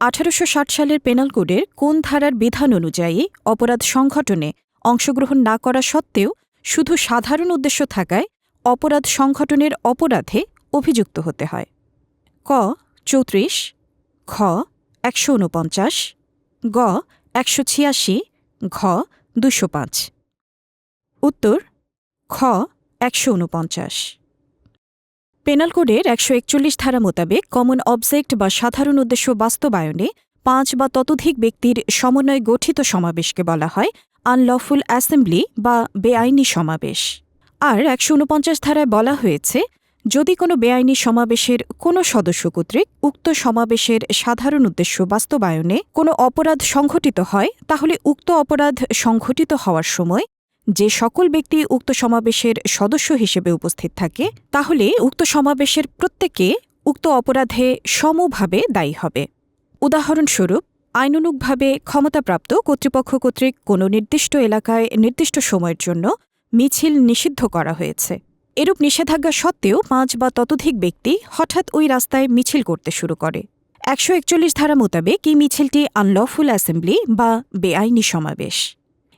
আঠারোশো ষাট সালের পেনাল কোডের কোন ধারার বিধান অনুযায়ী অপরাধ সংঘটনে অংশগ্রহণ না করা সত্ত্বেও শুধু সাধারণ উদ্দেশ্য থাকায় অপরাধ সংঘটনের অপরাধে অভিযুক্ত হতে হয়। ক, চৌত্রিশ, খ, একশো উনপঞ্চাশ গ, একশো ছিয়াশি, ঘ, দুশো পাঁচ। উত্তর, খ, একশো উনপঞ্চাশ পেনাল কোডের একশো একচল্লিশ ধারা মোতাবেক কমন অবজেক্ট বা সাধারণ উদ্দেশ্য বাস্তবায়নে পাঁচ বা ততোধিক ব্যক্তির সমন্বয়ে গঠিত সমাবেশকে বলা হয় আনলফুল অ্যাসেম্বলি বা বেআইনি সমাবেশ। আর একশো উনপঞ্চাশ ধারায় বলা হয়েছে, যদি কোনো বেআইনি সমাবেশের কোনো সদস্য কর্তৃক উক্ত সমাবেশের সাধারণ উদ্দেশ্য বাস্তবায়নে কোনো অপরাধ সংঘটিত হয়, তাহলে উক্ত অপরাধ সংঘটিত হওয়ার সময় যে সকল ব্যক্তি উক্ত সমাবেশের সদস্য হিসেবে উপস্থিত থাকে, তাহলে উক্ত সমাবেশের প্রত্যেকে উক্ত অপরাধে সমভাবে দায়ী হবে। উদাহরণস্বরূপ, আইনানুগভাবে ক্ষমতাপ্রাপ্ত কর্তৃপক্ষ কর্তৃক কোনো নির্দিষ্ট এলাকায় নির্দিষ্ট সময়ের জন্য মিছিল নিষিদ্ধ করা হয়েছে। এরূপ নিষেধাজ্ঞা সত্ত্বেও পাঁচ বা ততোধিক ব্যক্তি হঠাৎ ওই রাস্তায় মিছিল করতে শুরু করে। একশো একচল্লিশ ধারা মোতাবেক এই মিছিলটি আনলফুল অ্যাসেম্বলি বা বেআইনি সমাবেশ।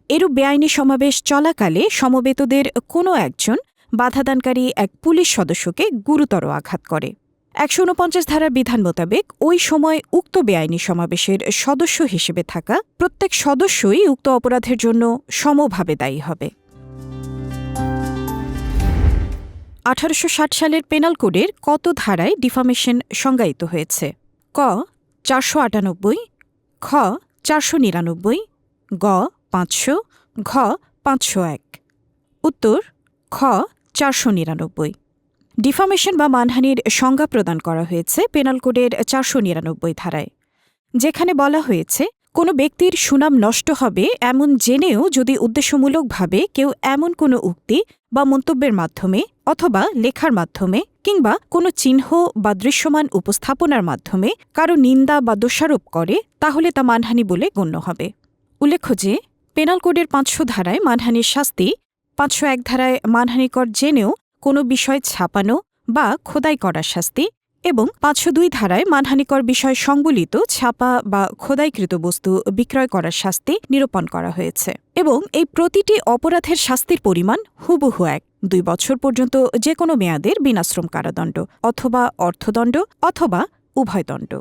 এরূপ বেআইনি সমাবেশ চলাকালে সমবেতদের কোনো একজন বাধাদানকারী এক পুলিশ সদস্যকে গুরুতর আঘাত করে। একশো উনপঞ্চাশ ধারার বিধান মোতাবেক ওই সময় উক্ত বেআইনি সমাবেশের সদস্য হিসেবে থাকা প্রত্যেক সদস্যই উক্ত অপরাধের জন্য সমভাবে দায়ী হবে। আঠারোশো ষাট সালের পেনাল কোডের কত ধারায় ডিফামেশন সংজ্ঞায়িত হয়েছে? ক, চারশো আটানব্বই, খ, চারশো নিরানব্বই, গ পাঁচশো, ঘ পাঁচশো এক। উত্তর, খ চারশো নিরানব্বই। ডিফামেশন বা মানহানির সংজ্ঞা প্রদান করা হয়েছে পেনাল কোডের চারশো নিরানব্বই ধারায়, যেখানে বলা হয়েছে, কোনো ব্যক্তির সুনাম নষ্ট হবে এমন জেনেও যদি উদ্দেশ্যমূলকভাবে কেউ এমন কোনো উক্তি বা মন্তব্যের মাধ্যমে অথবা লেখার মাধ্যমে কিংবা কোনো চিহ্ন বা দৃশ্যমান উপস্থাপনার মাধ্যমে কারও নিন্দা বা দোষারোপ করে, তাহলে তা মানহানি বলে গণ্য হবে। উল্লেখ্য যে পেনাল কোডের পাঁচশো ধারায় মানহানির শাস্তি, পাঁচশো এক ধারায় মানহানিকর জেনেও কোনো বিষয় ছাপানো বা খোদাই করার শাস্তি এবং পাঁচশো দুই ধারায় মানহানিকর বিষয় সংবলিত ছাপা বা খোদাইকৃত বস্তু বিক্রয় করার শাস্তি নিরূপণ করা হয়েছে এবং এই প্রতিটি অপরাধের শাস্তির পরিমাণ হুবহু এক। দুই বছর পর্যন্ত যে কোনো মেয়াদের বিনাশ্রম কারাদণ্ড অথবা অর্থদণ্ড অথবা উভয়দণ্ড।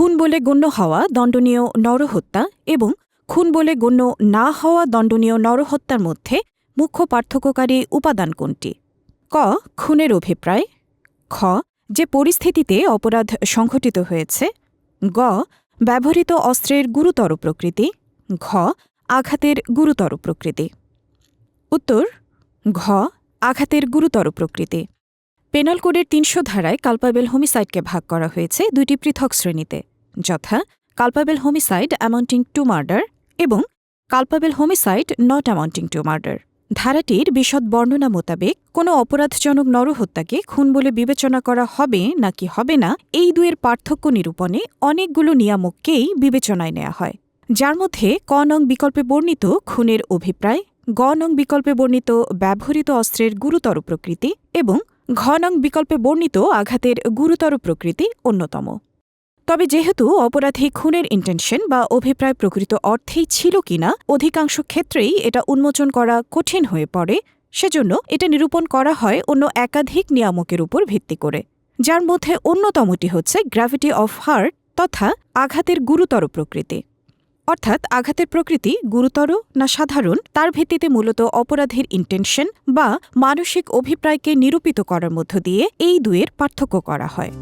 খুন বলে গণ্য হওয়া দণ্ডনীয় নরহত্যা এবং খুন বলে গণ্য না হওয়া দণ্ডনীয় নরহত্যার মধ্যে মুখ্য পার্থক্যকারী উপাদান কোনটি? ক, খুনের অভিপ্রায়। খ, যে পরিস্থিতিতে অপরাধ সংঘটিত হয়েছে। গ, ব্যবহৃত অস্ত্রের গুরুতর প্রকৃতি। ঘ, আঘাতের গুরুতর প্রকৃতি। উত্তর, ঘ, আঘাতের গুরুতর প্রকৃতি। পেনাল কোডের তিনশো ধারায় কালপাবেল হোমিসাইডকে ভাগ করা হয়েছে দুইটি পৃথক শ্রেণীতে। যথা culpable homicide amounting to murder এবং culpable homicide not amounting to murder. ধারাটির বিশদ বর্ণনা মোতাবেক কোনো অপরাধজনক নরহত্যাকে খুন বলে বিবেচনা করা হবে নাকি হবে না, এই দুয়ের পার্থক্য নিরূপণে অনেকগুলো নিয়ামককেই বিবেচনায় নেওয়া হয়। যার মধ্যে ক নং বিকল্পে বর্ণিত খুনের অভিপ্রায়, গ নং বিকল্পে বর্ণিত ব্যবহৃত অস্ত্রের গুরুতর প্রকৃতি এবং ঘ নং বিকল্পে বর্ণিত আঘাতের গুরুতর প্রকৃতি অন্যতম। তবে যেহেতু অপরাধী খুনের ইন্টেনশন বা অভিপ্রায় প্রকৃত অর্থেই ছিল কিনা, অধিকাংশ ক্ষেত্রেই এটা উন্মোচন করা কঠিন হয়ে পড়ে। সেজন্য এটা নিরূপণ করা হয় অন্য একাধিক নিয়ামকের উপর ভিত্তি করে। যার মধ্যে অন্যতমটি হচ্ছে গ্র্যাভিটি অফ হার্ট তথা আঘাতের গুরুতর প্রকৃতি। অর্থাৎ আঘাতের প্রকৃতি গুরুতর না সাধারণ, তার ভিত্তিতে মূলত অপরাধের ইন্টেনশন বা মানসিক অভিপ্রায়কে নিরূপিত করার মধ্য দিয়ে এই দুয়ের পার্থক্য করা হয়।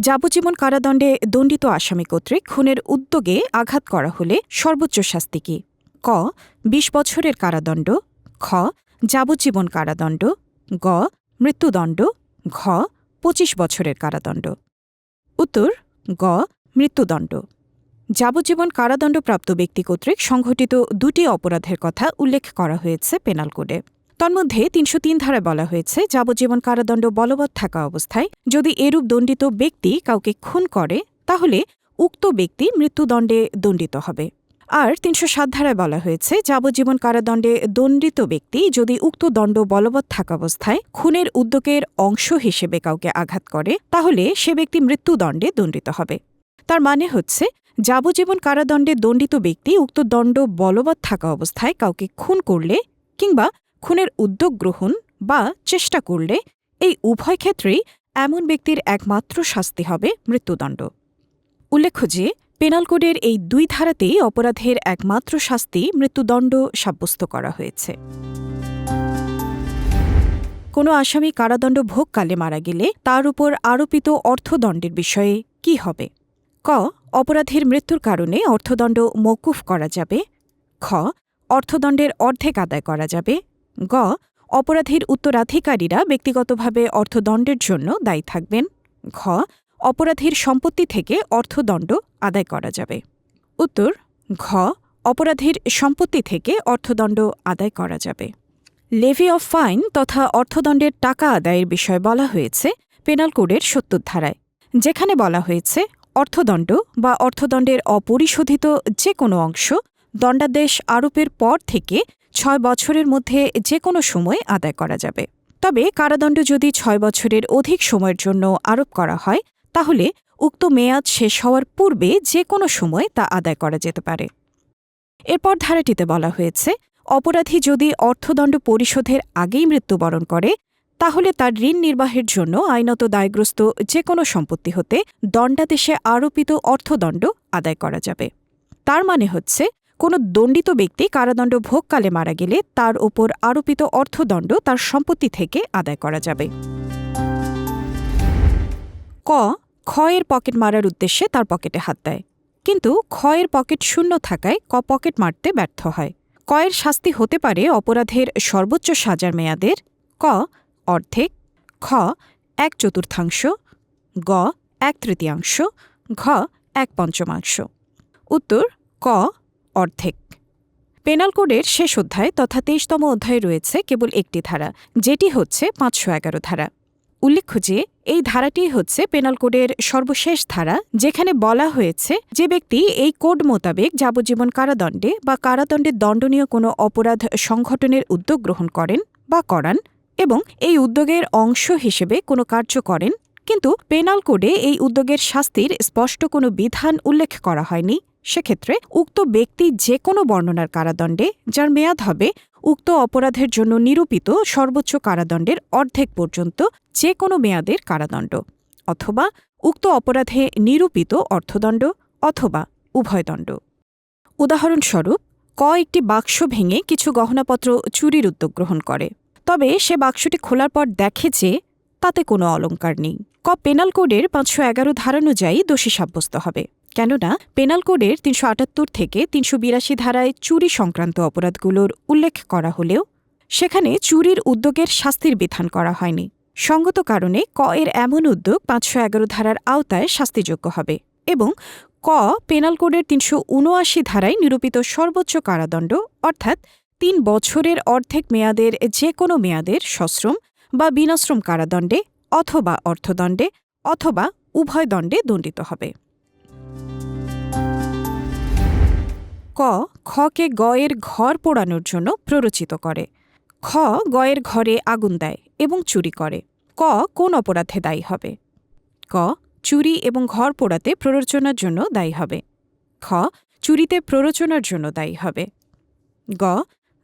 যাবজ্জীবন কারাদণ্ডে দণ্ডিত আসামি কর্তৃক খুনের উদ্যোগে আঘাত করা হলে সর্বোচ্চ শাস্তি কি? ক, বিশ বছরের কারাদণ্ড। খ, যাবজ্জীবন কারাদণ্ড। গ, মৃত্যুদণ্ড। ঘ, পঁচিশ বছরের কারাদণ্ড। উত্তর, গ, মৃত্যুদণ্ড। যাবজ্জীবন কারাদণ্ডপ্রাপ্ত ব্যক্তি কর্তৃক সংঘটিত দুটি অপরাধের কথা উল্লেখ করা হয়েছে পেনাল কোডে। তন্মধ্যে তিনশো তিন ধারায় বলা হয়েছে, যাবজ্জীবন কারাদণ্ড বলবৎ থাকা অবস্থায় যদি এরূপ দণ্ডিত ব্যক্তি কাউকে খুন করে, তাহলে উক্ত ব্যক্তি মৃত্যুদণ্ডে দণ্ডিত হবে। আর তিনশো সাত ধারায় বলা হয়েছে, যাবজ্জীবন কারাদণ্ডে দণ্ডিত ব্যক্তি যদি উক্ত দণ্ড বলবৎ থাকা অবস্থায় খুনের উদ্যোগের অংশ হিসেবে কাউকে আঘাত করে, তাহলে সে ব্যক্তি মৃত্যুদণ্ডে দণ্ডিত হবে। তার মানে হচ্ছে, যাবজ্জীবন কারাদণ্ডে দণ্ডিত ব্যক্তি উক্ত দণ্ড বলবৎ থাকা অবস্থায় কাউকে খুন করলে কিংবা খুনের উদ্যোগ গ্রহণ বা চেষ্টা করলে এই উভয় ক্ষেত্রেই এমন ব্যক্তির একমাত্র শাস্তি হবে মৃত্যুদণ্ড। উল্লেখ্য যে, পেনাল কোডের এই দুই ধারাতেই অপরাধের একমাত্র শাস্তি মৃত্যুদণ্ড সাব্যস্ত করা হয়েছে। কোনো আসামি কারাদণ্ড ভোগকালে মারা গেলে তার উপর আরোপিত অর্থদণ্ডের বিষয়ে কি হবে? ক, অপরাধীর মৃত্যুর কারণে অর্থদণ্ড মৌকুফ করা যাবে। খ, অর্থদণ্ডের অর্ধেক আদায় করা যাবে। গ, অপরাধীর উত্তরাধিকারীরা ব্যক্তিগতভাবে অর্থদণ্ডের জন্য দায়ী থাকবেন। ঘ, অপরাধীর সম্পত্তি থেকে অর্থদণ্ড আদায় করা যাবে। উত্তর, ঘ, অপরাধীর সম্পত্তি থেকে অর্থদণ্ড আদায় করা যাবে। লেভি অফ ফাইন তথা অর্থদণ্ডের টাকা আদায়ের বিষয়ে বলা হয়েছে পেনাল কোডের সত্তর ধারায়, যেখানে বলা হয়েছে অর্থদণ্ড বা অর্থদণ্ডের অপরিশোধিত যে কোনো অংশ দণ্ডাদেশ আরোপের পর থেকে ছয় বছরের মধ্যে যে কোনো সময় আদায় করা যাবে। তবে কারাদণ্ড যদি ছয় বছরের অধিক সময়ের জন্য আরোপ করা হয়, তাহলে উক্ত মেয়াদ শেষ হওয়ার পূর্বে যে কোনো সময় তা আদায় করা যেতে পারে। এরপর ধারাটিতে বলা হয়েছে, অপরাধী যদি অর্থদণ্ড পরিশোধের আগেই মৃত্যুবরণ করে, তাহলে তার ঋণ নির্বাহের জন্য আইনত দায়গ্রস্ত যে কোনো সম্পত্তি হতে দণ্ডাদেশে আরোপিত অর্থদণ্ড আদায় করা যাবে। তার মানে হচ্ছে কোনো দণ্ডিত ব্যক্তি কারাদণ্ড ভোগকালে মারা গেলে তার ওপর আরোপিত অর্থদণ্ড তার সম্পত্তি থেকে আদায় করা যাবে। ক, ক্ষয়ের পকেট মারার উদ্দেশ্যে তার পকেটে হাত দেয়। কিন্তু ক্ষয়ের পকেট শূন্য থাকায় ক পকেট মারতে ব্যর্থ হয়। কয়ের শাস্তি হতে পারে অপরাধের সর্বোচ্চ সাজার মেয়াদের। ক, অর্ধেক। খ, এক চতুর্থাংশ। গ, এক তৃতীয়াংশ। ঘ, এক পঞ্চমাংশ। উত্তর, ক অর্ধেক। পেনাল কোডের শেষ অধ্যায় তথা তেইশতম অধ্যায়ে রয়েছে কেবল একটি ধারা, যেটি হচ্ছে পাঁচশো এগারো ধারা। উল্লেখ্য যে, এই ধারাটি হচ্ছে পেনাল কোডের সর্বশেষ ধারা, যেখানে বলা হয়েছে যে ব্যক্তি এই কোড মোতাবেক যাবজ্জীবন কারাদণ্ডে বা কারাদণ্ডে দণ্ডনীয় কোনো অপরাধ সংগঠনের উদ্যোগ গ্রহণ করেন বা করান এবং এই উদ্যোগের অংশ হিসেবে কোনো কার্য করেন, কিন্তু পেনাল কোডে এই উদ্যোগের শাস্তির স্পষ্ট কোনো বিধান উল্লেখ করা হয়নি। সেক্ষেত্রে উক্ত ব্যক্তি যে কোনো বর্ণনার কারাদণ্ডে, যার মেয়াদ হবে, উক্ত অপরাধের জন্য নিরূপিত সর্বোচ্চ কারাদণ্ডের অর্ধেক পর্যন্ত যে কোনো মেয়াদের কারাদণ্ড, অথবা উক্ত অপরাধে নিরূপিত অর্থদণ্ড অথবা উভয়দণ্ড উদাহরণস্বরূপ, ক একটি বাক্স ভেঙে কিছু গহনাপত্র চুরির উদ্যোগ গ্রহণ করে, তবে সে বাক্সটি খোলার পর দেখে যে তাতে কোনো অলঙ্কার নেই। ক পেনাল কোডের পাঁচশো এগারো ধারানুযায়ী দোষী সাব্যস্ত হবে। কেননা পেনাল কোডের তিনশো আটাত্তর থেকে তিনশো বিরাশি ধারায় চুরি সংক্রান্ত অপরাধগুলোর উল্লেখ করা হলেও সেখানে চুরির উদ্যোগের শাস্তির বিধান করা হয়নি। সঙ্গত কারণে ক এর এমন উদ্যোগ পাঁচশো এগারো ধারার আওতায় শাস্তিযোগ্য হবে এবং ক পেনাল কোডের তিনশো উনআশি ধারায় নিরূপিত সর্বোচ্চ কারাদণ্ড, অর্থাৎ তিন বছরের অর্ধেক মেয়াদের যে কোনো মেয়াদের সশ্রম বা বিনাশ্রম কারাদণ্ডে অথবা অর্থদণ্ডে অথবা উভয় দণ্ডে দণ্ডিত হবে। ক খকে গয়ের ঘর পোড়ানোর জন্য প্ররোচিত করে। খ গয়ের ঘরে আগুন দেয় এবং চুরি করে। ক কোন অপরাধে দায়ী হবে। ক চুরি এবং ঘর পোড়াতে প্ররোচনার জন্য দায়ী হবে। খ চুরিতে প্ররোচনার জন্য দায়ী হবে। গ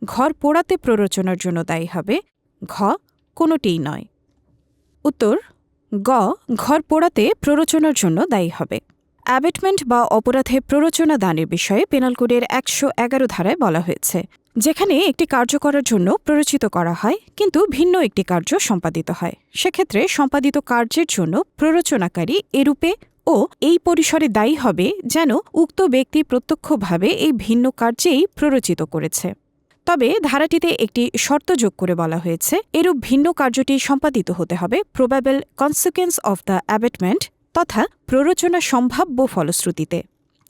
ঘর পোড়াতে প্ররোচনার জন্য দায়ী হবে। ঘ কোনোটিই নয়। উত্তর, গ ঘর পোড়াতে প্ররোচনার জন্য দায়ী হবে। অ্যাবেটমেন্ট বা অপরাধে প্ররোচনা দানের বিষয়ে পেনাল কোডের একশো এগারো ধারায় বলা হয়েছে। যেখানে একটি কার্য করার জন্য প্ররোচিত করা হয়, কিন্তু ভিন্ন একটি কার্য সম্পাদিত হয়। সেক্ষেত্রে সম্পাদিত কার্যের জন্য প্ররোচনাকারী এরূপে ও এই পরিসরে দায়ী হবে যেন উক্ত ব্যক্তি প্রত্যক্ষভাবে এই ভিন্ন কার্যেই প্ররোচিত করেছে। তবে ধারাটিতে একটি শর্ত যোগ করে বলা হয়েছে, এরূপ ভিন্ন কার্যটি সম্পাদিত হতে হবে probable consequence of the abetment তথা প্ররোচনা সম্ভাব্য ফলশ্রুতিতে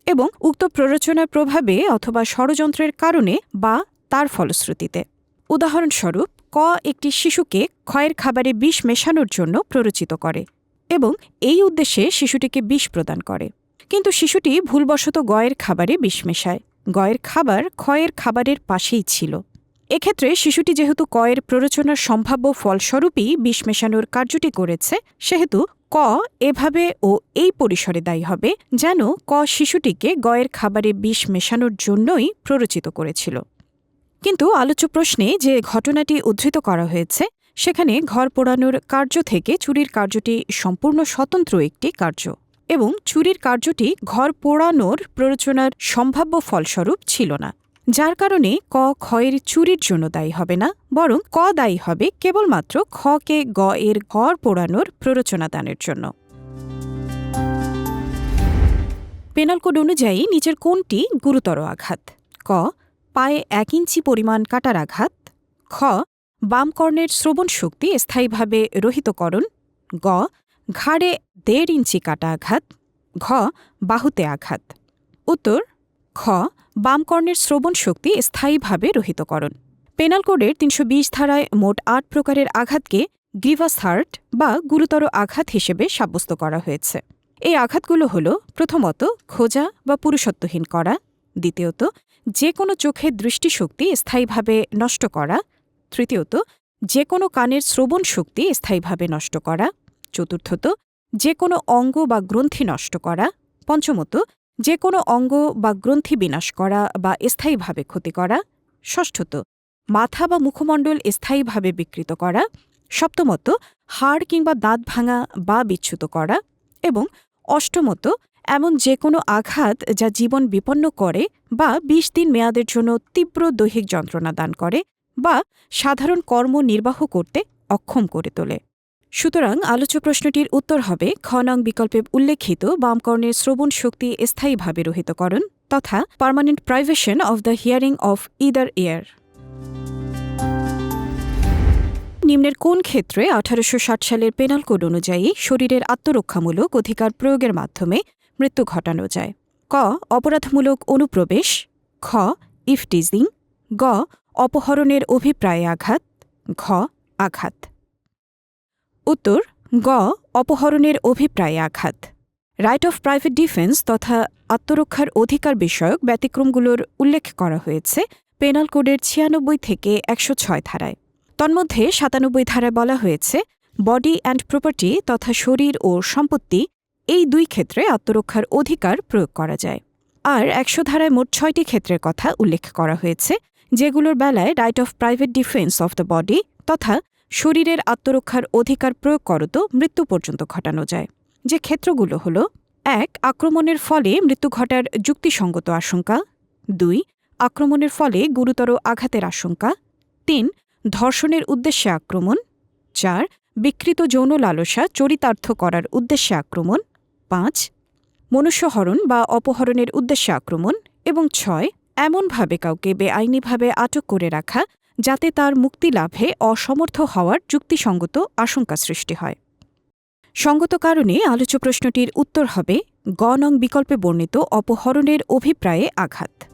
এবং উক্ত প্ররোচনার প্রভাবে অথবা ষড়যন্ত্রের কারণে বা তার ফলশ্রুতিতে। উদাহরণস্বরূপ, ক একটি শিশুকে ক্ষয়ের খাবারে বিষ মেশানোর জন্য প্ররোচিত করে এবং এই উদ্দেশ্যে শিশুটিকে বিষ প্রদান করে। কিন্তু শিশুটি ভুলবশত গয়ের খাবারে বিষ মেশায়। গয়ের খাবার ক্ষয়ের খাবারের পাশেই ছিল। এক্ষেত্রে শিশুটি যেহেতু কয়ের প্ররোচনার সম্ভাব্য ফলস্বরূপই বিষ মেশানোর কার্যটি করেছে, সেহেতু ক এভাবে ও এই পরিসরে দায়ী হবে যেন ক শিশুটিকে গয়ের খাবারে বিষ মেশানোর জন্যই প্ররোচিত করেছিল। কিন্তু আলোচ্য প্রশ্নে যে ঘটনাটি উদ্ধৃত করা হয়েছে, সেখানে ঘর পোড়ানোর কার্য থেকে চুরির কার্যটি সম্পূর্ণ স্বতন্ত্র একটি কার্য এবং চুরির কার্যটি ঘর পোড়ানোর প্ররোচনার সম্ভাব্য ফলস্বরূপ ছিল না। যার কারণে ক ক্ষয়ের চুরির জন্য দায়ী হবে না, বরং ক দায়ী হবে কেবলমাত্র খ কে গ এর ঘর পোড়ানোর প্ররোচনা দানের জন্য। পেনাল কোড অনুযায়ী নিচের কোনটি গুরুতর আঘাত। ক, পায়ে এক ইঞ্চি পরিমাণ কাটার আঘাত। খ, বাম কর্ণের শ্রবণ শক্তি স্থায়ীভাবে রহিতকরণ। গ, ঘাড়ে দেড় ইঞ্চি কাটা আঘাত। ঘ, বাহুতে আঘাত। উত্তর খ, বামকর্ণের শ্রবণ শক্তি স্থায়ীভাবে রহিতকরণ। পেনাল কোডের তিনশো বিশ ধারায় মোট আট প্রকারের আঘাতকে গ্রিভাস হার্ট বা গুরুতর আঘাত হিসেবে সাব্যস্ত করা হয়েছে। এই আঘাতগুলো হল, প্রথমত, খোঁজা বা পুরুষত্বহীন করা, দ্বিতীয়ত যে কোনো চোখের দৃষ্টিশক্তি স্থায়ীভাবে নষ্ট করা, তৃতীয়ত যে কোনো কানের শ্রবণ শক্তি স্থায়ীভাবে নষ্ট করা, চতুর্থত যে কোনো অঙ্গ বা গ্রন্থি নষ্ট করা, পঞ্চমত যে কোনো অঙ্গ বা গ্রন্থি বিনাশ করা বা স্থায়ীভাবে ক্ষতি করা। ষষ্ঠত, মাথা বা মুখমণ্ডল স্থায়ীভাবে বিকৃত করা। সপ্তমত, হাড় কিংবা দাঁত ভাঙা বা বিচ্যুত করা এবং অষ্টমত, এমন যে কোনো আঘাত যা জীবন বিপন্ন করে বা বিশ দিন মেয়াদের জন্য তীব্র দৈহিক যন্ত্রণা দান করে বা সাধারণ কর্ম নির্বাহ করতে অক্ষম করে তোলে। সুতরাং আলোচ্য প্রশ্নটির উত্তর হবে, খ নং বিকল্পে উল্লেখিত বামকর্ণের শ্রবণ শক্তি স্থায়ীভাবে রহিতকরণ তথা permanent privation of the hearing of either ear নিম্নের কোন ক্ষেত্রে আঠারোশো ষাট সালের পেনাল কোড অনুযায়ী শরীরের আত্মরক্ষামূলক অধিকার প্রয়োগের মাধ্যমে মৃত্যু ঘটানো যায়? ক, অপরাধমূলক অনুপ্রবেশ। খ ইফটিজিং গ, অপহরণের অভিপ্রায়ে আঘাত। ঘ, আঘাত। উত্তর, গ, অপহরণের অভিপ্রায়ে আঘাত। রাইট অফ প্রাইভেট ডিফেন্স তথা আত্মরক্ষার অধিকার বিষয়ক ব্যতিক্রমগুলোর উল্লেখ করা হয়েছে পেনাল কোডের ছিয়ানব্বই থেকে একশো ছয় ধারায়। তন্মধ্যে সাতানব্বই ধারায় বলা হয়েছে বডি অ্যান্ড প্রপার্টি তথা শরীর ও সম্পত্তি এই দুই ক্ষেত্রে আত্মরক্ষার অধিকার প্রয়োগ করা যায়। আর একশো ধারায় মোট ছয়টি ক্ষেত্রের কথা উল্লেখ করা হয়েছে, যেগুলোর বেলায় right of private defence of the body তথা শরীরের আত্মরক্ষার অধিকার প্রয়োগ করত, মৃত্যু পর্যন্ত ঘটানো যায়। যে ক্ষেত্রগুলো হল, এক, আক্রমণের ফলে মৃত্যু ঘটার যুক্তিসঙ্গত আশঙ্কা। দুই, আক্রমণের ফলে গুরুতর আঘাতের আশঙ্কা। তিন, ধর্ষণের উদ্দেশ্যে আক্রমণ। চার, বিকৃত যৌন লালসা চরিতার্থ করার উদ্দেশ্যে আক্রমণ। পাঁচ, মনুষ্যহরণ বা অপহরণের উদ্দেশ্যে আক্রমণ। এবং ছয়, এমনভাবে কাউকে বেআইনিভাবে আটক করে রাখা যাতে তার মুক্তি লাভে অসমর্থ হওয়ার যুক্তিসঙ্গত আশঙ্কা সৃষ্টি হয়। সঙ্গত কারণে আলোচ্য প্রশ্নটির উত্তর হবে গ নং বিকল্পে বর্ণিত অপহরণের অভিপ্রায়ে আঘাত।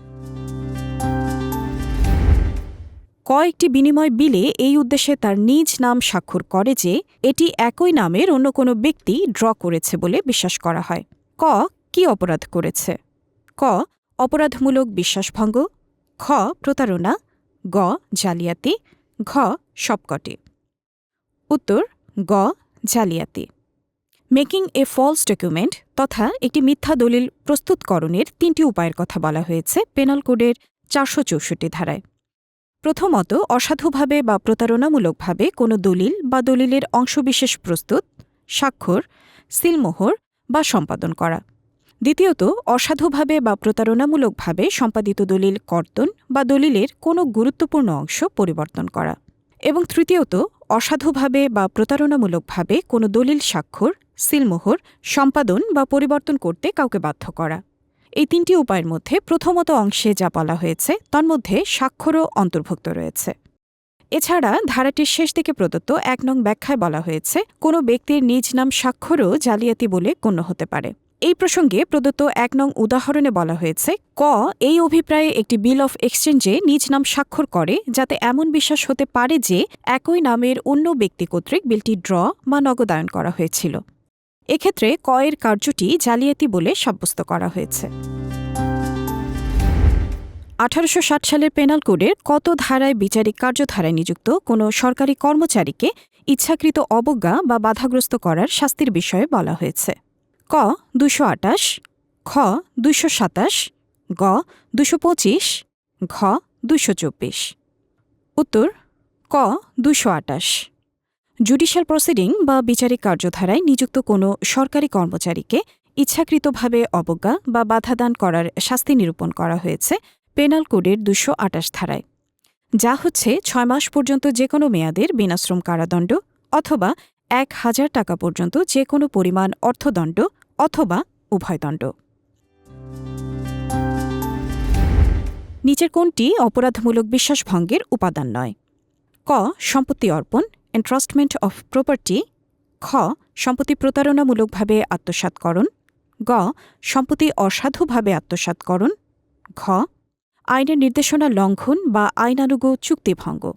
কয়েকটি বিনিময় বিলে এই উদ্দেশ্যে তার নিজ নাম স্বাক্ষর করে যে, এটি একই নামের অন্য কোনো ব্যক্তি ড্র করেছে বলে বিশ্বাস করা হয়। ক, কি অপরাধ করেছে? ক, অপরাধমূলক বিশ্বাসভঙ্গ। খ, প্রতারণা। গ জালিয়াতি, ঘ সবকটি। উত্তর, গ জালিয়াতি। মেকিং এ ফলস ডকুমেন্ট তথা একটি মিথ্যা দলিল প্রস্তুতকরণের তিনটি উপায়ের কথা বলা হয়েছে পেনাল কোডের চারশো চৌষট্টি ধারায়। প্রথমত, অসাধুভাবে বা প্রতারণামূলকভাবে কোনো দলিল বা দলিলের অংশবিশেষ প্রস্তুত, স্বাক্ষর, সিলমোহর বা সম্পাদন করা। দ্বিতীয়ত, অসাধুভাবে বা প্রতারণামূলকভাবে সম্পাদিত দলিল কর্তন বা দলিলের কোনো গুরুত্বপূর্ণ অংশ পরিবর্তন করা। এবং তৃতীয়ত, অসাধুভাবে বা প্রতারণামূলকভাবে কোনো দলিল স্বাক্ষর, সিলমোহর, সম্পাদন বা পরিবর্তন করতে কাউকে বাধ্য করা। এই তিনটি উপায়ের মধ্যে প্রথমত অংশে যা বলা হয়েছে তন্মধ্যে স্বাক্ষরও অন্তর্ভুক্ত রয়েছে। এছাড়া ধারাটির শেষ দিকে প্রদত্ত এক নং ব্যাখ্যায় বলা হয়েছে, কোনো ব্যক্তির নিজ নাম স্বাক্ষরও জালিয়াতি বলে গণ্য হতে পারে। এই প্রসঙ্গে প্রদত্ত এক নং উদাহরণে বলা হয়েছে, ক, এই অভিপ্রায়ে একটি বিল অফ এক্সচেঞ্জে নিজ নাম স্বাক্ষর করে যাতে এমন বিশ্বাস হতে পারে যে একই নামের অন্য ব্যক্তি কর্তৃক বিলটি ড্র বা নগদায়ন করা হয়েছিল। এক্ষেত্রে কয়ের কার্যটি জালিয়াতি বলে সাব্যস্ত করা হয়েছে। আঠারোশো ষাট সালের পেনাল কোডের কত ধারায় বিচারিক কার্যধারায় নিযুক্ত কোনো সরকারি কর্মচারীকে ইচ্ছাকৃত অবজ্ঞা বা বাধাগ্রস্ত করার শাস্তির বিষয়ে বলা হয়েছে। ক দুশো আটাশ, খ দুশো সাতাশ, গ দুশো পঁচিশ, ঘ দুশো চব্বিশ। উত্তর, ক দুশো আটাশ। জুডিশিয়াল প্রসিডিং বা বিচারিক কার্যধারায় নিযুক্ত কোনো সরকারি কর্মচারীকে ইচ্ছাকৃতভাবে অবজ্ঞা বা বাধাদান করার শাস্তি নিরূপণ করা হয়েছে পেনাল কোডের দুশো আটাশ ধারায়। যা হচ্ছে ছয় মাস পর্যন্ত যে কোনো মেয়াদের বিনাশ্রম কারাদণ্ড অথবা এক হাজার টাকা পর্যন্ত যে কোনো পরিমাণ অর্থদণ্ড অথবা উভয়দণ্ড নিচের কোনটি অপরাধমূলক বিশ্বাসভঙ্গের উপাদান নয়। ক, সম্পত্তি অর্পণ এন্ট্রাস্টমেন্ট অফ প্রপার্টি খ, সম্পত্তি প্রতারণামূলকভাবে আত্মসাৎকরণ। গ, সম্পত্তি অসাধুভাবে আত্মসাৎকরণ। ঘ, আইনের নির্দেশনা লঙ্ঘন বা আইনানুগ চুক্তিভঙ্গ।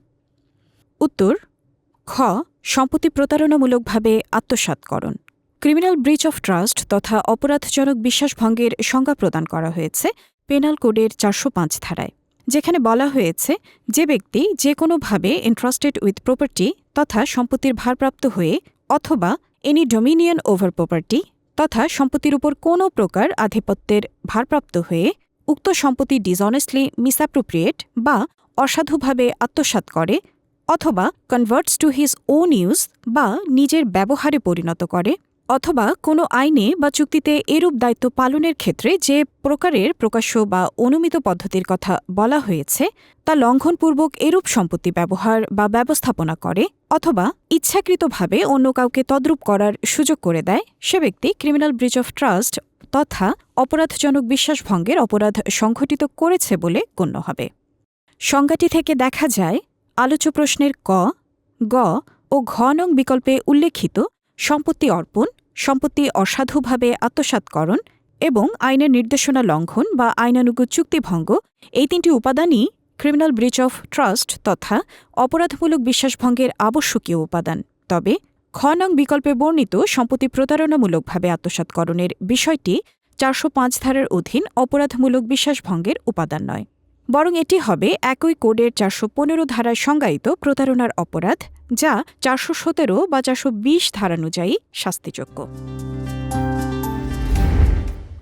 উত্তর, খ, সম্পত্তি প্রতারণামূলকভাবে আত্মসাৎকরণ। ক্রিমিনাল ব্রিচ অফ ট্রাস্ট তথা অপরাধজনক বিশ্বাসভঙ্গের সংজ্ঞা প্রদান করা হয়েছে পেনাল কোডের চারশো পাঁচ ধারায়, যেখানে বলা হয়েছে যে ব্যক্তি যে কোনোভাবে এন্ট্রাস্টেড উইথ প্রপার্টি তথা সম্পত্তির ভারপ্রাপ্ত হয়ে অথবা এনি ডোমিনিয়ন ওভার প্রপার্টি তথা সম্পত্তির উপর কোনো প্রকার আধিপত্যের ভারপ্রাপ্ত হয়ে উক্ত সম্পত্তি ডিসঅনেস্টলি মিসঅ্যাপ্রোপ্রিয়েট বা অসাধুভাবে আত্মসাৎ করে অথবা converts to his own use বা নিজের ব্যবহারে পরিণত করে। অথবা কোনো আইনে বা চুক্তিতে এরূপ দায়িত্ব পালনের ক্ষেত্রে যে প্রকারের প্রকাশ্য বা অনুমিত পদ্ধতির কথা বলা হয়েছে, তা লঙ্ঘনপূর্বক এরূপ সম্পত্তি ব্যবহার বা ব্যবস্থাপনা করে অথবা ইচ্ছাকৃতভাবে অন্য কাউকে তদ্রূপ করার সুযোগ করে দেয়, সে ব্যক্তি ক্রিমিনাল ব্রিজ অফ ট্রাস্ট তথা অপরাধজনক বিশ্বাসভঙ্গের অপরাধ সংঘটিত করেছে বলে গণ্য হবে। সংজ্ঞাটি থেকে দেখা যায়, আলোচ্য প্রশ্নের ক, গ ও ঘ নং বিকল্পে উল্লেখিত সম্পত্তি অর্পণ সম্পত্তি অসাধুভাবে আত্মসাৎকরণ এবং আইনের নির্দেশনা লঙ্ঘন বা আইনানুগ চুক্তিভঙ্গ, এই তিনটি উপাদানই ক্রিমিনাল ব্রিচ অফ ট্রাস্ট তথা অপরাধমূলক বিশ্বাসভঙ্গের আবশ্যকীয় উপাদান। তবে খ নং বিকল্পে বর্ণিত সম্পত্তি প্রতারণামূলকভাবে আত্মসাৎকরণের বিষয়টি চারশো পাঁচ ধারার অধীন অপরাধমূলক বিশ্বাসভঙ্গের উপাদান নয়। বরং এটি হবে একই কোডের চারশো পনেরো ধারায় সংজ্ঞায়িত প্রতারণার অপরাধ, যা চারশো সতেরো বা চারশো বিশ ধারানুযায়ী শাস্তিযোগ্য।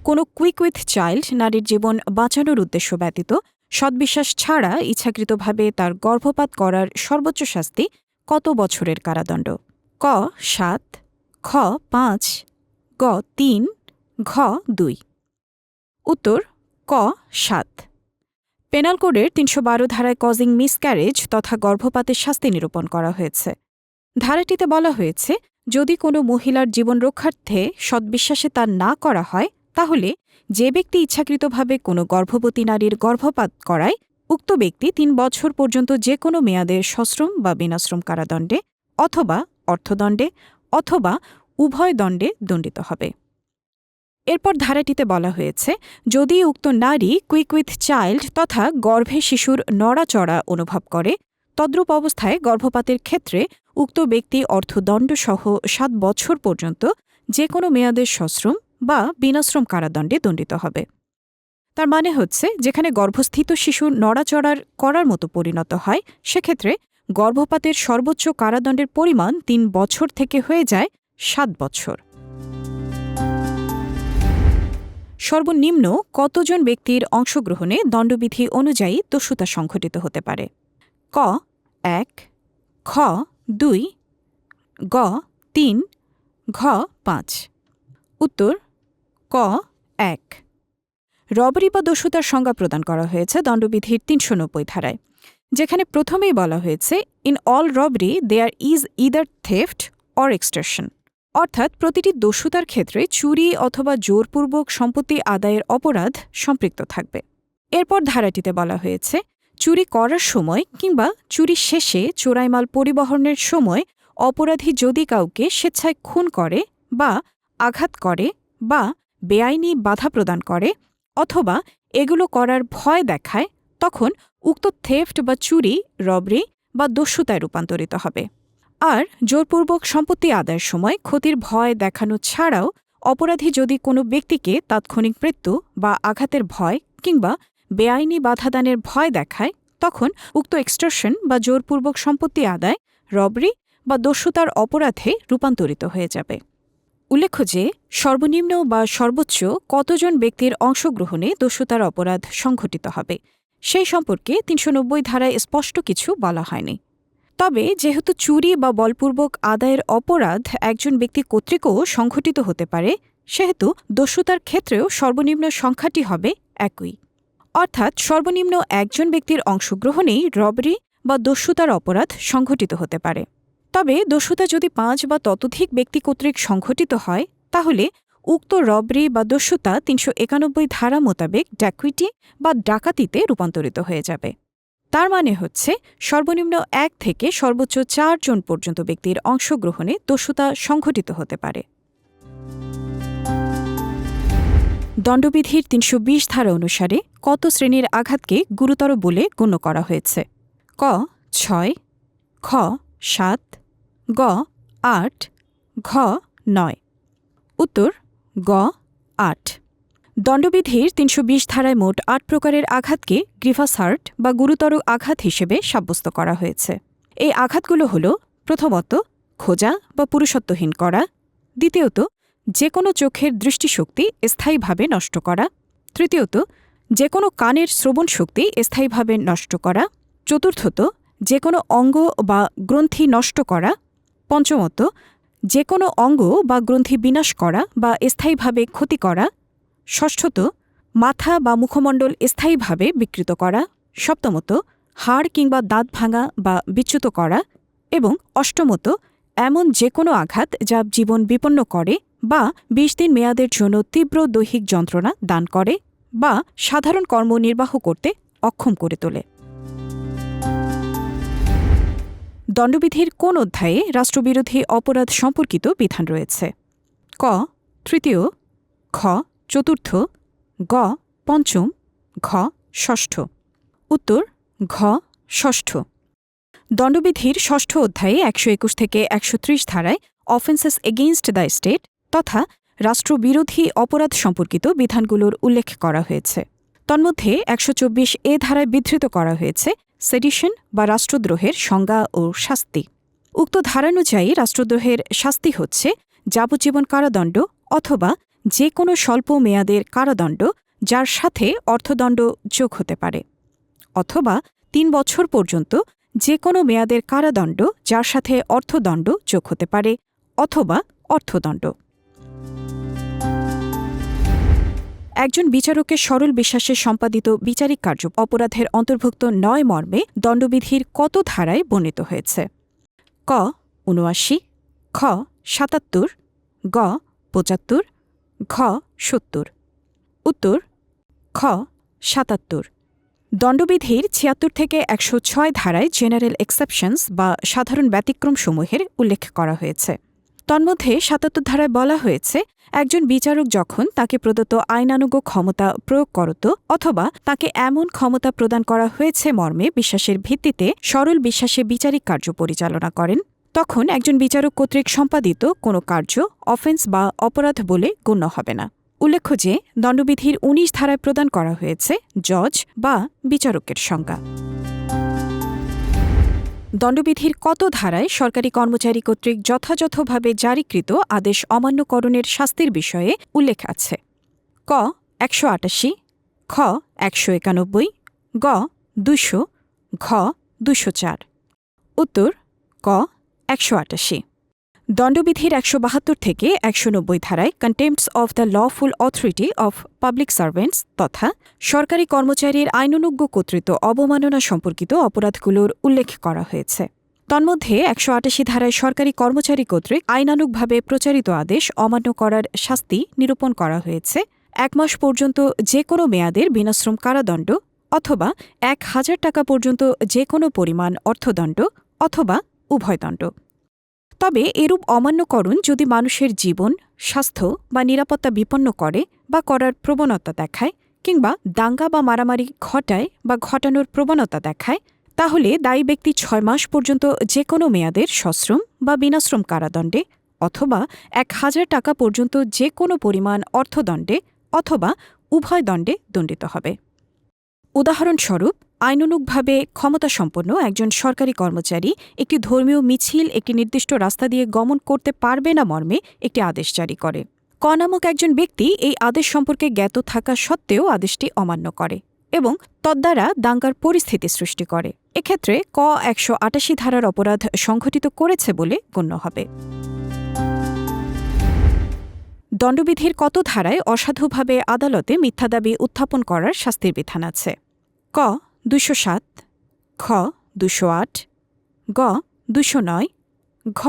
কোনো কুইক উইথ চাইল্ড নারীর জীবন বাঁচানোর উদ্দেশ্য ব্যতীত, সদ্বিশ্বাস ছাড়া ইচ্ছাকৃতভাবে তার গর্ভপাত করার সর্বোচ্চ শাস্তি কত বছরের কারাদণ্ড? ক, সাত, খ, পাঁচ, গ, তিন, ঘ, দুই। উত্তর, ক, সাত। পেনাল কোডের তিনশো বারো ধারায় কজিং মিসক্যারেজ তথা গর্ভপাতের শাস্তি নিরূপণ করা হয়েছে। ধারাটিতে বলা হয়েছে, যদি কোনো মহিলার জীবন রক্ষার্থে সদ্বিশ্বাসে তা না করা হয়, তাহলে যে ব্যক্তি ইচ্ছাকৃতভাবে কোনো গর্ভবতী নারীর গর্ভপাত করায়, উক্ত ব্যক্তি তিন বছর পর্যন্ত যে কোনো মেয়াদের সশ্রম বা বিনাশ্রম কারাদণ্ডে অথবা অর্থদণ্ডে অথবা উভয় দণ্ডে দণ্ডিত হবে। এরপর ধারাটিতে বলা হয়েছে, যদি উক্ত নারী কুইক উইথ চাইল্ড তথা গর্ভে শিশুর নড়াচড়া অনুভব করে, তদ্রূপ অবস্থায় গর্ভপাতের ক্ষেত্রে উক্ত ব্যক্তি অর্থদণ্ডসহ সাত বছর পর্যন্ত যে কোনো মেয়াদের সশ্রম বা বিনাশ্রম কারাদণ্ডে দণ্ডিত হবে। তার মানে হচ্ছে, যেখানে গর্ভস্থিত শিশু নড়াচড়ার করার মতো পরিণত হয়, সেক্ষেত্রে গর্ভপাতের সর্বোচ্চ কারাদণ্ডের পরিমাণ তিন বছর থেকে হয়ে যায় সাত বছর। সর্বনিম্ন কতজন ব্যক্তির অংশগ্রহণে দণ্ডবিধি অনুযায়ী দস্যুতা সংঘটিত হতে পারে? ক, এক, খ, দুই, গ, তিন, ঘ, পাঁচ। উত্তর, ক, এক। রবারি বা দস্যুতার সংজ্ঞা প্রদান করা হয়েছে দণ্ডবিধির তিনশো নব্বই ধারায়, যেখানে প্রথমেই বলা হয়েছে in all robbery there is either theft or extortion অর্থাৎ প্রতিটি দস্যুতার ক্ষেত্রে চুরি অথবা জোরপূর্বক সম্পত্তি আদায়ের অপরাধ সম্পৃক্ত থাকবে। এরপর ধারাটিতে বলা হয়েছে, চুরি করার সময় কিংবা চুরি শেষে চোরাইমাল পরিবহনের সময় অপরাধী যদি কাউকে স্বেচ্ছায় খুন করে বা আঘাত করে বা বেআইনি বাধা প্রদান করে অথবা এগুলো করার ভয় দেখায়, তখন উক্ত থেফট বা চুরি রবরি বা দস্যুতায় রূপান্তরিত হবে। আর জোরপূর্বক সম্পত্তি আদায়ের সময় ক্ষতির ভয় দেখানো ছাড়াও অপরাধী যদি কোনো ব্যক্তিকে তাৎক্ষণিক মৃত্যু বা আঘাতের ভয় কিংবা বেআইনি বাধাদানের ভয় দেখায়, তখন উক্ত এক্সটর্শন বা জোরপূর্বক সম্পত্তি আদায়, রবরি বা দস্যুতার অপরাধে রূপান্তরিত হয়ে যাবে। উল্লেখ্য যে, সর্বনিম্ন বা সর্বোচ্চ কতজন ব্যক্তির অংশগ্রহণে দস্যুতার অপরাধ সংঘটিত হবে, সেই সম্পর্কে তিনশো নব্বই ধারায় স্পষ্ট কিছু বলা হয়নি। তবে যেহেতু চুরি বা বলপূর্বক আদায়ের অপরাধ একজন ব্যক্তি কর্তৃকও সংঘটিত হতে পারে, সেহেতু দস্যুতার ক্ষেত্রেও সর্বনিম্ন সংখ্যাটি হবে একই। অর্থাৎ সর্বনিম্ন একজন ব্যক্তির অংশগ্রহণেই রবরি বা দস্যুতার অপরাধ সংঘটিত হতে পারে। তবে দস্যুতা যদি পাঁচ বা ততোধিক ব্যক্তি কর্তৃক সংঘটিত হয়, তাহলে উক্ত রবরি বা দস্যুতা তিনশো একানব্বই ধারা মোতাবেক ড্যাকুইটি বা ডাকাতিতে রূপান্তরিত হয়ে যাবে। তার মানে হচ্ছে সর্বনিম্ন এক থেকে সর্বোচ্চ চারজন পর্যন্ত ব্যক্তির অংশগ্রহণে দস্যুতা সংঘটিত হতে পারে। দণ্ডবিধির তিনশো বিশ ধারা অনুসারে কত শ্রেণির আঘাতকে গুরুতর বলে গণ্য করা হয়েছে? ক, ছয়, খ, সাত, গ, আট, ঘ, নয়। উত্তর, গ, আট। দণ্ডবিধির তিনশো বিশ ধারায় মোট আট প্রকারের আঘাতকে গ্রিভাস হার্ট বা গুরুতর আঘাত হিসেবে সাব্যস্ত করা হয়েছে। এই আঘাতগুলো হল, প্রথমত, খোঁজা বা পুরুষত্বহীন করা, দ্বিতীয়ত যে কোনো চোখের দৃষ্টিশক্তি স্থায়ীভাবে নষ্ট করা, তৃতীয়ত যে কোনো কানের শ্রবণ শক্তি স্থায়ীভাবে নষ্ট করা, চতুর্থত যে কোনো অঙ্গ বা গ্রন্থি নষ্ট করা, পঞ্চমত যে কোনো অঙ্গ বা গ্রন্থি বিনাশ করা বা স্থায়ীভাবে ক্ষতি করা ষষ্ঠত, মাথা বা মুখমণ্ডল স্থায়ীভাবে বিকৃত করা, সপ্তমত, হাড় কিংবা দাঁত ভাঙা বা বিচ্যুত করা এবং অষ্টমত, এমন যে কোনো আঘাত যা জীবন বিপন্ন করে বা বিশ দিন মেয়াদের জন্য তীব্র দৈহিক যন্ত্রণা দান করে বা সাধারণ কর্ম নির্বাহ করতে অক্ষম করে তোলে। দণ্ডবিধির কোন অধ্যায়ে রাষ্ট্রবিরোধী অপরাধ সম্পর্কিত বিধান রয়েছে? ক, তৃতীয়, খ চতুর্থ, গ, পঞ্চম, ঘ, ষষ্ঠ। উত্তর, ঘ, ষষ্ঠ। দণ্ডবিধির ষষ্ঠ অধ্যায়ে একশো একুশ থেকে একশো ত্রিশ ধারায় অফেন্সেস এগেইনস্ট দ্য স্টেট তথা রাষ্ট্রবিরোধী অপরাধ সম্পর্কিত বিধানগুলোর উল্লেখ করা হয়েছে। তন্মধ্যে একশো চব্বিশ এ ধারায় বিধৃত করা হয়েছে সেডিশন বা রাষ্ট্রদ্রোহের সংজ্ঞা ও শাস্তি। উক্ত ধারানুযায়ী রাষ্ট্রদ্রোহের শাস্তি হচ্ছে যাবজ্জীবন কারাদণ্ড অথবা যে কোনো স্বল্প মেয়াদের কারাদণ্ড, যার সাথে অর্থদণ্ড যোগ হতে পারে, অথবা তিন বছর পর্যন্ত যে কোনো মেয়াদের কারাদণ্ড, যার সাথে অর্থদণ্ড যোগ হতে পারে, অথবা অর্থদণ্ড। একজন বিচারকের সরল বিশ্বাসে সম্পাদিত বিচারিক কার্য অপরাধের অন্তর্ভুক্ত নয় মর্মে দণ্ডবিধির কত ধারায় বর্ণিত হয়েছে? ক উনআশি খ, সাতাত্তর, গ, পঁচাত্তর ঘ সত্তর। উত্তর, খ, সাতাত্তর। দণ্ডবিধির ছিয়াত্তর থেকে একশো ছয় ধারায় জেনারেল এক্সেপশনস বা সাধারণ ব্যতিক্রমসমূহের উল্লেখ করা হয়েছে। তন্মধ্যে সাতাত্তর ধারায় বলা হয়েছে, একজন বিচারক যখন তাকে প্রদত্ত আইনানুগ ক্ষমতা প্রয়োগ করত অথবা তাকে এমন ক্ষমতা প্রদান করা হয়েছে মর্মে বিশ্বাসের ভিত্তিতে সরল বিশ্বাসে বিচারিক কার্য পরিচালনা করেন তখন একজন বিচারক কর্তৃক সম্পাদিত কোনো কার্য, অফেন্স বা অপরাধ বলে গণ্য হবে না। উল্লেখ্য যে, দণ্ডবিধির উনিশ ধারায় প্রদান করা হয়েছে জজ বা বিচারকের সংজ্ঞা। দণ্ডবিধির কত ধারায় সরকারি কর্মচারী কর্তৃক যথাযথভাবে জারিকৃত আদেশ অমান্যকরণের শাস্তির বিষয়ে উল্লেখ আছে? ক, একশো আটাশি, খ, একশো একানব্বই, গ, দুশো, ঘ, দুশো চার। উত্তর, ক একশো আটাশি। দণ্ডবিধির একশো বাহাত্তর থেকে একশো নব্বই ধারায় contempts of the lawful authority of public servants তথা সরকারি কর্মচারীর আইনানুজ্ঞ কর্তৃত্ব অবমাননা সম্পর্কিত অপরাধগুলোর উল্লেখ করা হয়েছে। তন্মধ্যে একশো আটাশি ধারায় সরকারি কর্মচারী কর্তৃক আইনানুগভাবে প্রচারিত আদেশ অমান্য করার শাস্তি নিরূপণ করা হয়েছে। এক মাস পর্যন্ত যে কোনো মেয়াদের বিনাশ্রম কারাদণ্ড অথবা এক হাজার টাকা পর্যন্ত যে কোনো পরিমাণ অর্থদণ্ড অথবা উভয়দণ্ড। তবে এরূপ অমান্যকরণ যদি মানুষের জীবন, স্বাস্থ্য বা নিরাপত্তা বিপন্ন করে বা করার প্রবণতা দেখায় কিংবা দাঙ্গা বা মারামারি ঘটায় বা ঘটানোর প্রবণতা দেখায়, তাহলে দায়ী ব্যক্তি ছয় মাস পর্যন্ত যে কোনো মেয়াদের সশ্রম বা বিনাশ্রম কারাদণ্ডে অথবা এক হাজার টাকা পর্যন্ত যে কোনো পরিমাণ অর্থদণ্ডে অথবা উভয় দণ্ডে দণ্ডিত হবে। উদাহরণস্বরূপ আইনানুগভাবে ক্ষমতাসম্পন্ন একজন সরকারি কর্মচারী একটি ধর্মীয় মিছিল, একটি নির্দিষ্ট রাস্তা দিয়ে গমন করতে পারবে না মর্মে একটি আদেশ জারি করে। ক নামক একজন ব্যক্তি এই আদেশ সম্পর্কে জ্ঞাত থাকা সত্ত্বেও আদেশটি অমান্য করে এবং তদ্বারা দাঙ্গার পরিস্থিতি সৃষ্টি করে। এক্ষেত্রে ক একশো আটাশি ধারার অপরাধ সংঘটিত করেছে বলে গণ্য হবে। দণ্ডবিধির কত ধারায় অসাধুভাবে আদালতে মিথ্যা দাবি উত্থাপন করার শাস্তির বিধান আছে? ক দুশো সাত, খ দুশো আট, গ দুশো নয়, ঘ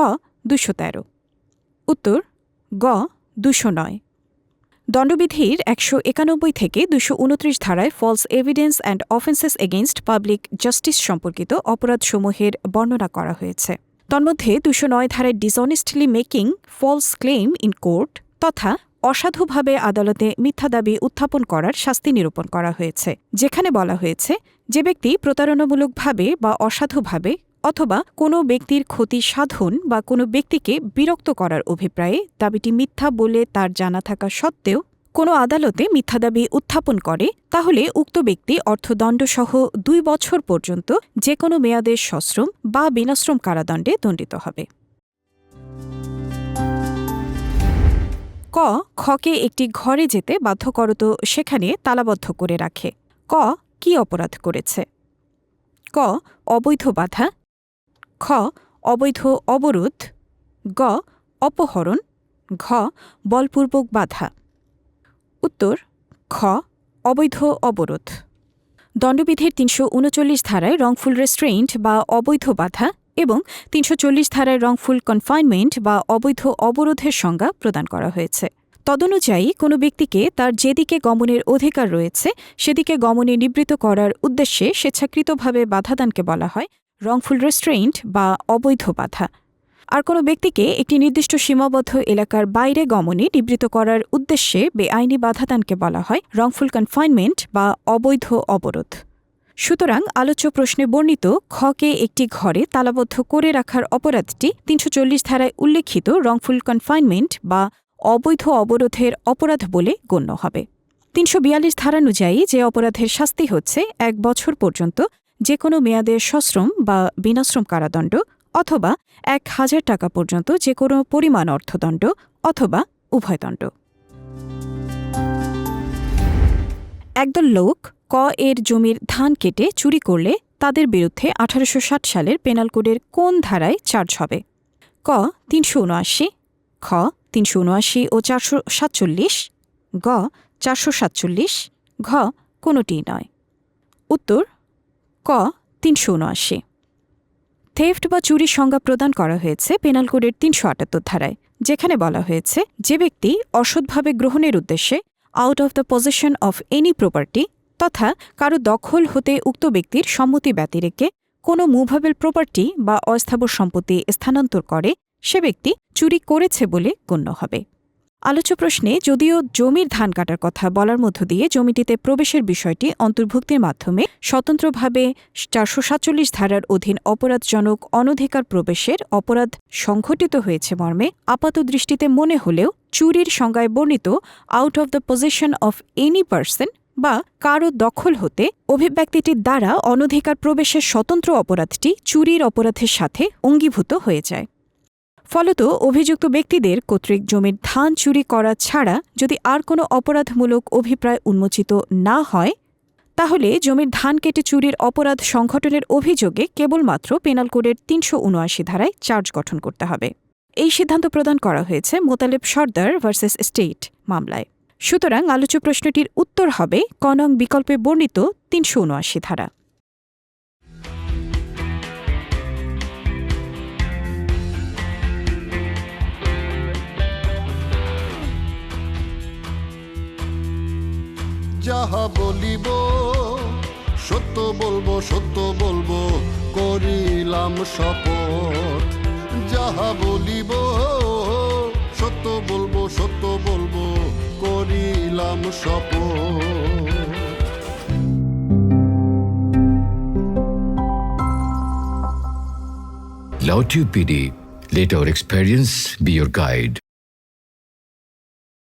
দুশো তেরো। উত্তর, গ দুশো নয়। দণ্ডবিধির একশো একানব্বই থেকে দুশো উনত্রিশ ধারায় false evidence and offences against public justice সম্পর্কিত অপরাধসমূহের বর্ণনা করা হয়েছে। তন্মধ্যে দুশো নয় ধারায় dishonestly making false claim in court তথা অসাধুভাবে আদালতে মিথ্যা দাবি উত্থাপন করার শাস্তি নিরূপণ করা হয়েছে। যেখানে বলা হয়েছে যে ব্যক্তি প্রতারণামূলকভাবে বা অসাধুভাবে অথবা কোনো ব্যক্তির ক্ষতি সাধন বা কোনো ব্যক্তিকে বিরক্ত করার অভিপ্রায়ে দাবিটি মিথ্যা বলে তার জানা থাকা সত্ত্বেও কোনো আদালতে মিথ্যা দাবি উত্থাপন করে, তাহলে উক্ত ব্যক্তি অর্থদণ্ডসহ দুই বছর পর্যন্ত যে কোনো মেয়াদের সশ্রম বা বিনাশ্রম কারাদণ্ডে দণ্ডিত হবে। ক খকে একটি ঘরে যেতে বাধ্য করত সেখানে তালাবদ্ধ করে রাখে। ক কি অপরাধ করেছে? ক, অবৈধ বাধা। খ, অবৈধ অবরোধ। গ, অপহরণ। ঘ, বলপূর্বক বাধা। উত্তর, খ, অবৈধ অবরোধ। দণ্ডবিধির তিনশো উনচল্লিশ ধারায় রংফুল রেস্ট্রেইন্ট বা অবৈধ বাধা এবং তিনশো চল্লিশ ধারায় রংফুল কনফাইনমেন্ট বা অবৈধ অবরোধের সংজ্ঞা প্রদান করা হয়েছে। তদনুযায়ী কোনো ব্যক্তিকে তার যেদিকে গমনের অধিকার রয়েছে, সেদিকে গমনে নিবৃত করার উদ্দেশ্যে স্বেচ্ছাকৃতভাবে বাধাদানকে বলা হয়, রংফুল রেস্ট্রেইন্ট বা অবৈধ বাধা। আর কোনো ব্যক্তিকে একটি নির্দিষ্ট সীমাবদ্ধ এলাকার বাইরে গমনে নিবৃত করার উদ্দেশ্যে বেআইনি বাধাদানকে বলা হয়, রংফুল কনফাইনমেন্ট বা অবৈধ অবরোধ। সুতরাং আলোচ্য প্রশ্নে বর্ণিত, খকে একটি ঘরে তালাবদ্ধ করে রাখার অপরাধটি তিনশো চল্লিশ ধারায় উল্লেখিত রংফুল কনফাইনমেন্ট বা অবৈধ অবরোধের অপরাধ বলে গণ্য হবে। তিনশো বিয়াল্লিশ ধারানুযায়ী যে অপরাধের শাস্তি হচ্ছে এক বছর পর্যন্ত যে কোনো মেয়াদের সশ্রম বা বিনাশ্রম কারাদণ্ড অথবা এক হাজার টাকা পর্যন্ত যে কোনো পরিমাণ অর্থদণ্ড অথবা উভয়দণ্ড। একদল লোক ক এর জমির ধান কেটে চুরি করলে তাদের বিরুদ্ধে আঠারোশো ষাট সালের পেনাল কোডের কোন ধারায় চার্জ হবে? ক তিনশো উনআশি, খ তিনশো উনআশি ও চারশো সাতচল্লিশ, গ, চারশো সাতচল্লিশ, ঘ, কোনোটিই নয়। উত্তর, ক, তিনশো উনআশি। থেফট বা চুরির সংজ্ঞা প্রদান করা হয়েছে পেনাল কোডের তিনশো আটাত্তর ধারায়, যেখানে বলা হয়েছে যে ব্যক্তি অসৎভাবে গ্রহণের উদ্দেশ্যে out of the possession of any property তথা কারও দখল হতে উক্ত ব্যক্তির সম্মতি ব্যতিরেকে কোনো মুভাবেল প্রপার্টি বা অস্থাবর সম্পত্তি স্থানান্তর করে সে ব্যক্তি চুরি করেছে বলে গণ্য হবে। আলোচ্য প্রশ্নে, যদিও জমির ধান কাটার কথা বলার মধ্য দিয়ে জমিটিতে প্রবেশের বিষয়টি অন্তর্ভুক্তির মাধ্যমে স্বতন্ত্রভাবে চারশো সাতচল্লিশ ধারার অধীন অপরাধজনক অনধিকার প্রবেশের অপরাধ সংঘটিত হয়েছে মর্মে আপাত দৃষ্টিতে মনে হলেও চুরির সংজ্ঞায় বর্ণিত out of the possession of any person বা কারও দখল হতে অভিব্যক্তিটির দ্বারা অনধিকার প্রবেশের স্বতন্ত্র অপরাধটি চুরির অপরাধের সাথে অঙ্গীভূত হয়ে যায়। ফলত অভিযুক্ত ব্যক্তিদের কর্তৃক জমির ধান চুরি করা ছাড়া যদি আর কোনো অপরাধমূলক অভিপ্রায় উন্মোচিত না হয়, তাহলে জমির ধান কেটে চুরির অপরাধ সংঘটনের অভিযোগে কেবলমাত্র পেনাল কোডের তিনশো উনআশি ধারায় চার্জ গঠন করতে হবে। এই সিদ্ধান্ত প্রদান করা হয়েছে মোতালেব সর্দার ভার্সেস স্টেট মামলায়। সুতরাং আলোচ্য প্রশ্নটির উত্তর হবে, কনং বিকল্পে বর্ণিত তিনশো উনআশি ধারা। যাহা বলিব সত্য বলব সত্য বলব করিলাম শপথ। যাহা বলিব সত্য বলব সত্য বলব করিলাম শপথ। Lautube PD, let our experience be your guide.